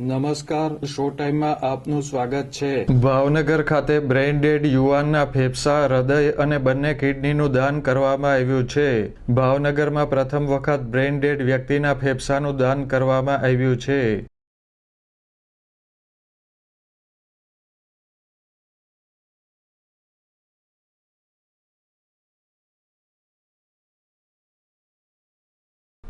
નમસ્કાર, શો ટાઈમમાં આપનું સ્વાગત છે. ભાવનગર ખાતે બ્રેઇન ડેડ યુવાનના ફેફસા, હૃદય અને બંને કિડનીનું દાન કરવામાં આવ્યું છે. ભાવનગરમાં પ્રથમ વખત બ્રેઇન ડેડ વ્યક્તિના ફેફસાનું દાન કરવામાં આવ્યું છે.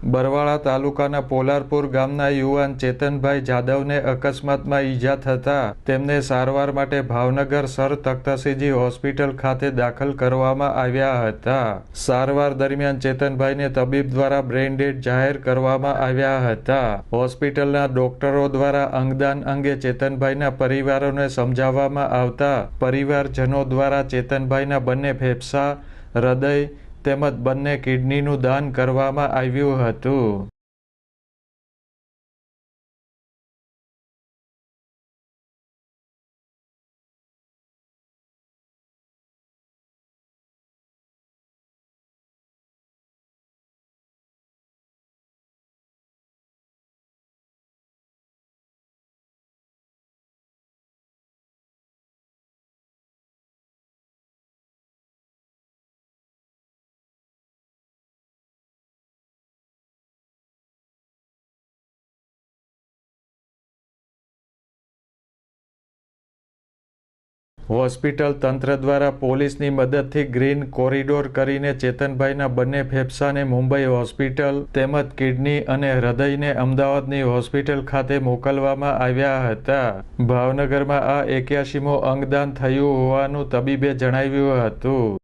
બરવાળા તાલુકાના પોલારપુર ગામના યુવાન ચેતનભાઈ જાદવને અકસ્માતમાં ઈજા થતા તેમને સારવાર માટે ભાવનગર સર તખ્તસિંહજી હોસ્પિટલ ખાતે દાખલ કરવામાં આવ્યા હતા. સારવાર દરમિયાન ચેતનભાઈને તબીબ દ્વારા બ્રેઇન ડેડ જાહેર કરવામાં આવ્યા હતા. હોસ્પિટલના ડોક્ટરો દ્વારા અંગદાન અંગે ચેતનભાઈના પરિવારોને સમજાવવામાં આવતા પરિવારજનો દ્વારા ચેતનભાઈના બંને ફેફસા, હૃદય તેમજ બંને કિડનીનું દાન કરવામાં આવ્યું હતું. હોસ્પિટલ તંત્ર દ્વારા પોલીસની મદદથી ગ્રીન કોરિડોર કરીને ચેતનભાઈના બંને ફેફસાને મુંબઈ હોસ્પિટલ તેમજ કિડની અને હૃદયને અમદાવાદની હોસ્પિટલ ખાતે મોકલવામાં આવ્યા હતા. ભાવનગરમાં આ એક્યાસીમો અંગદાન થયું હોવાનું તબીબે જણાવ્યું હતું.